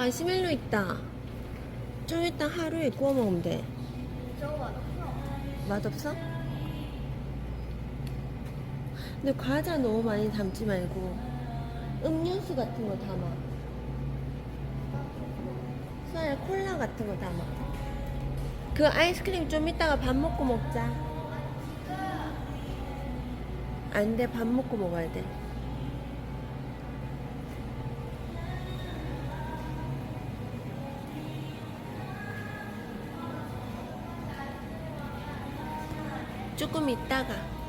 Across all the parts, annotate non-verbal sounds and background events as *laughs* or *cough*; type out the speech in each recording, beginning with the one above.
마시멜로 있다. 좀 이따 하루에 구워 먹으면 돼. 맛없어. 근데 과자 너무 많이 담지 말고 음료수 같은 거 담아. 수아야 콜라 같은 거 담아. 그 아이스크림 좀 이따가 밥 먹고 먹자. 안 돼, 밥 먹고 먹어야 돼. 조금 있다가.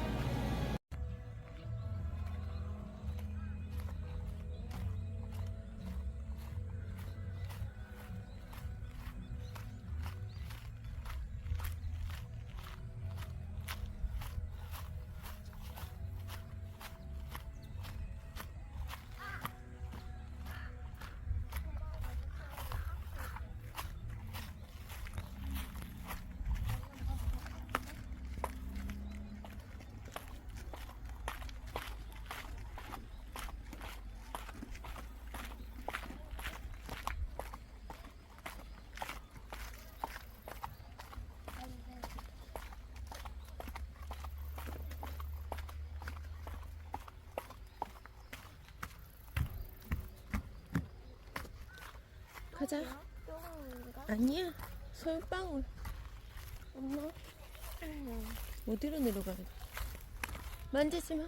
가자. 아니야. 솔방울. 엄마. 어디로 내려가야 돼? 만지지 마.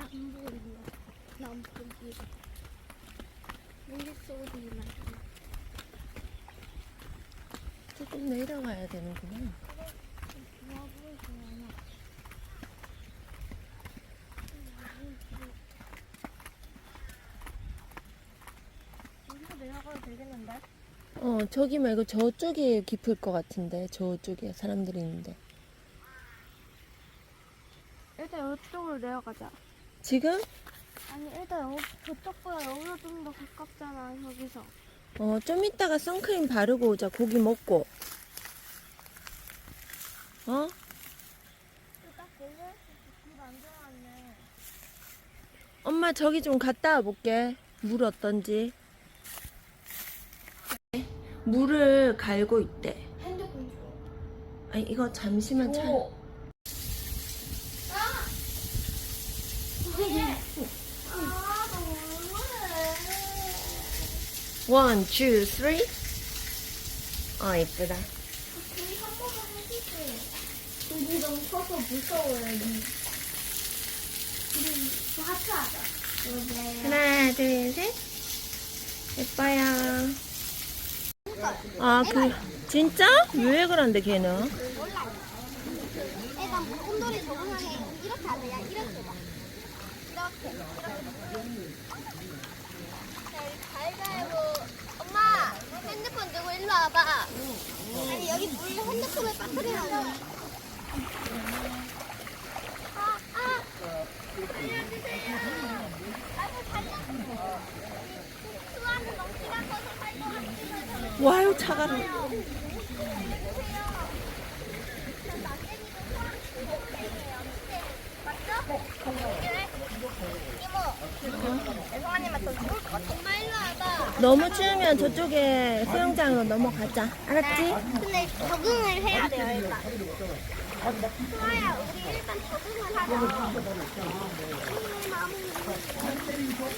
안 보이네. 남쪽이. 우리 소리만. 조금 내려가야 되는구나. 내려가도 되겠는데? 어, 저기 말고 저쪽이 깊을 것 같은데. 저쪽에 사람들이 있는데. 일단 이쪽으로 내려가자. 지금? 아니 일단 여기 저쪽보다 여기가 좀 더 가깝잖아 여기서. 어, 좀 이따가 선크림 바르고 오자. 고기 먹고. 어? 딱 걸려? 불안 들어왔네. 엄마 저기 좀 갔다 와 볼게. 물 어떤지. 물을 갈고 있대. 핸드폰 줘. 아니 이거 잠시만 차. 아 너무해. 원, 투, 쓰리. 아 예쁘다. 우리 한 번만 해주세요. 여기 너무 커서 무서워요. 우리 저 하트 하자. 여기. 하나, 둘, 셋. 예뻐요. 아, 그, 진짜? 왜 그런데, 걔는? 몰라. 일단 곰돌이 적응하게 이렇게 안 돼. 야 이렇게 봐. 가위바위보. 엄마, 핸드폰 들고 일로 와봐. 아니 여기 물 핸드폰을 빠뜨리라고. 아, 아. 살려주세요. 아이고. 수아는 너무 시간 꺼서 살것 같아서. 와요, 차가. 엄마 일로 와봐. 너무 추우면 저쪽에 수영장으로 넘어가자. 알았지? 근데 적응을 해야 돼요 일단. 수아야 우리 일단 적응을 하자. 우리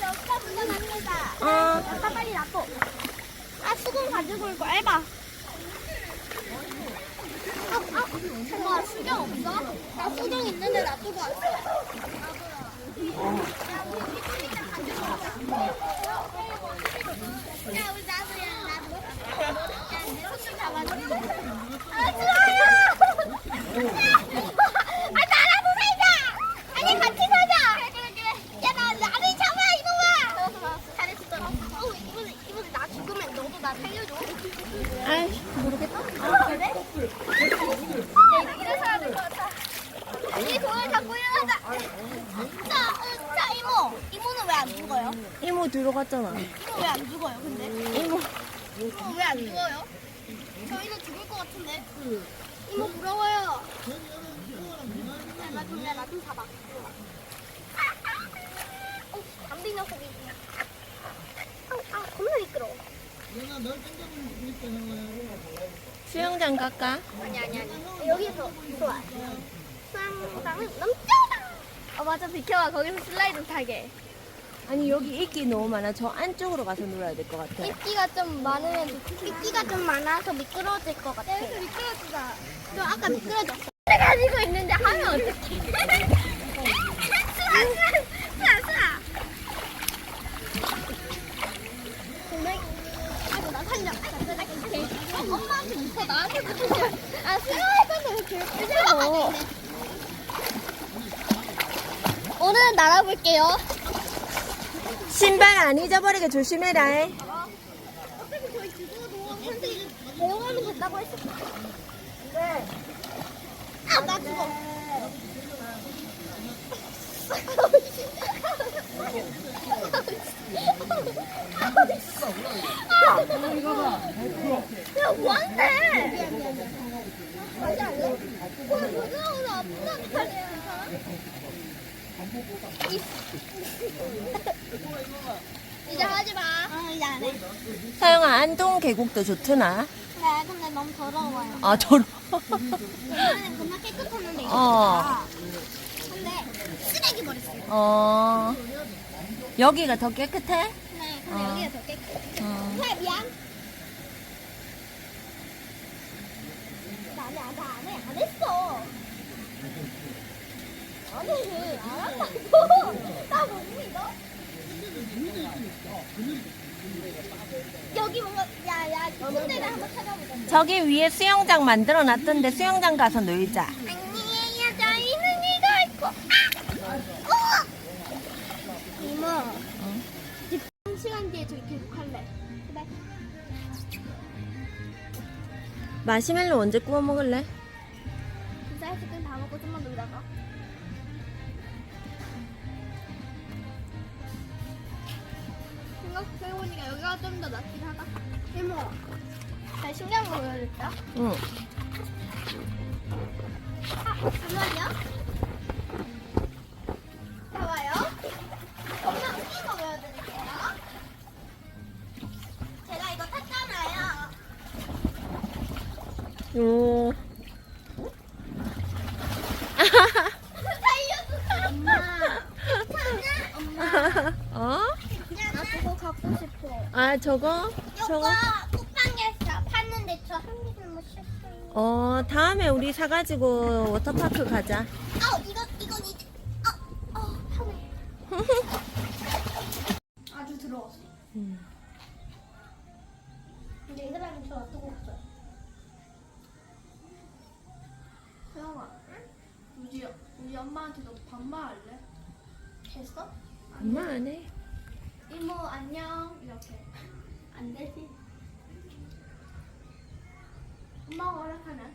여기가 먼저. 어. 아까 빨리 놔둬. 아 수건 가지고 올거 알바. 아, 아, 엄마 수경 없어? 나 수경 있는데 놔두고 왔어. 아, 살려줘. 아이 모르겠다. 아, 그래? 야, 이거 일어서야 될 것 같아. 이 돈을 잡고 일어나자. 자, 어, 자, 이모. 이모는 왜 안 죽어요? 들어갔잖아. 이모 왜안 죽어요, 근데? 이모 이모 왜 안 죽어요? 저희는 죽을 것 같은데. 이모 부러워요. 야, 나 좀, 야, 나좀 잡아. 어, 담비 녀석이. 아, 아, 겁나 미끄러워. 수영장 갈까? 아니, 아니, 아니. 여기서 좋아. 수영장은 넘쳐다. 어, 맞아. 비켜봐. 거기서 슬라이드 타게. 아니 여기 이끼 너무 많아. 저 안쪽으로 가서 놀아야 될 것 같아. 입기가 좀 많으면 입기가 좀 많아서 미끄러질 것 같아. 여기서 미끄러지자. 저 아까 미끄러졌어. 가지고 있는데 하면 어떡해? 수아, 수아, 수아, 수아. 정말 아이고 나 살려. 어, 엄마한테 붙어 나한테 붙어. 아 수아할 건데 왜 이렇게 쓰냐고. 오늘은 날아볼게요. 신발 안 잊어버리게 조심해라. 해. 어차피 저희 죽어도 선생님 배워가면 된다고 했어. 네. 아, 나 죽어. 야? 이제 하지 마. 아, 이제 안 해. 사영아 안동 계곡도 좋드나? 네, 근데 너무 더러워요. 아 저러. 옛날엔 겁나 깨끗했는데 어. 근데 쓰레기 버렸어요. 어 여기가 더 깨끗해? 네, 근데 어. 여기가 더 깨끗해. 어. 왜 미안? 나안 해, 나안 해, 안 했어. 안 해, 안 한다고. *laughs* 나못 믿어? 여기 뭔가, 야, 야, 깊은 데를 한번 찾아보자. 저기 위에 수영장 만들어 놨던데 수영장 가서 놀자. 안녕히 저희는 이거 있고 아! 어! 이모 한 시간 뒤에 저희 계속할래 그래 마시멜로 언제 구워 먹을래? 응. 아, 잠깐만요. 봐봐요. 엄마 웃긴 거 보여드릴게요. 제가 이거 탔잖아요. 오. 엄마. 엄마. 어? 나 그거 갖고 싶어. 아 저거? 저거? 쿠팡에서 팠는데 저 한 개는 못 샀 다음에 우리 사가지고 워터파크 가자. 아, 이거 이건 이제. 어, 어, 타네. *laughs* 아주 들어왔어. 음. 근데 이 사람이 저 뜨거웠어요. 서영아, 우리 우리 엄마한테 너 반말할래? 됐어? 엄마 안 해. 이모 안녕 이렇게 안 되지. 엄마가 허락하나?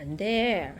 안 돼.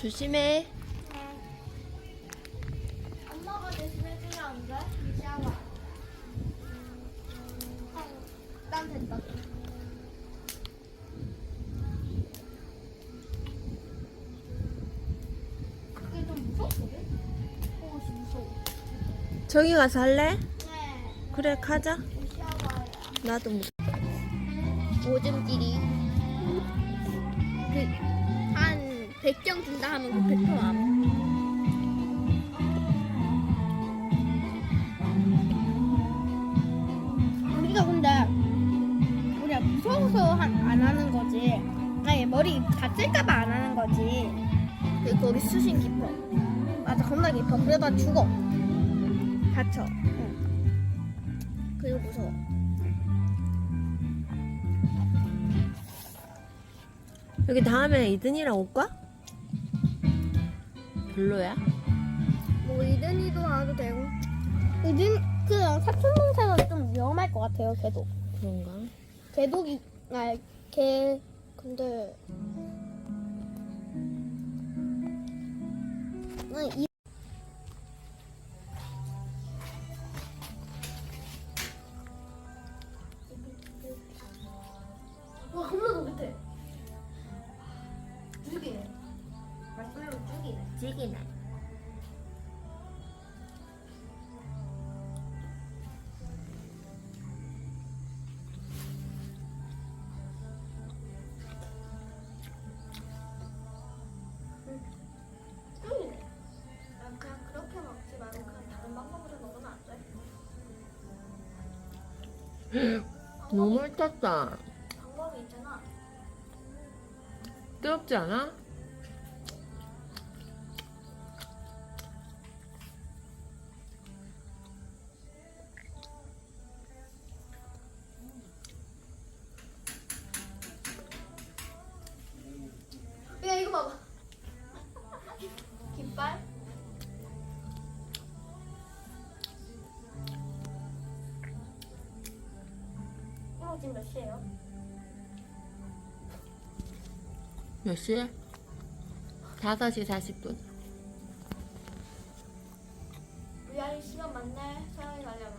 조심해. 저기 가서 할래? 네. 그래 가자. 나도 무서. 오줌끼리 그한 100점 준다 하면 그 100점 안 우리가 근데 우리가 무서워서 한- 안 하는 거지. 아니 머리 다칠까봐 안 하는 거지. 그 거기 수심 깊어 맞아 겁나 깊어. 그러다 죽어. 다쳐. 그리고 무서워 여기 다음에 이든이랑 올까? 별로야? 뭐 이든이도 와도 되고 요즘 그 사촌 동생은 좀 위험할 것 같아요. 걔도. 그런가? 개독이 아개 근데 난 이, 죽이네. 난 그냥 그렇게 먹지 말고 그냥 다른 방법으로 먹으면 안 돼? 너무 탔다. 방법이 있잖아. 뜨겁지 않아? 지금 몇 시예요? 몇 시에? 5시 40분. 위아래 시간 맞네. 사랑이 가려면.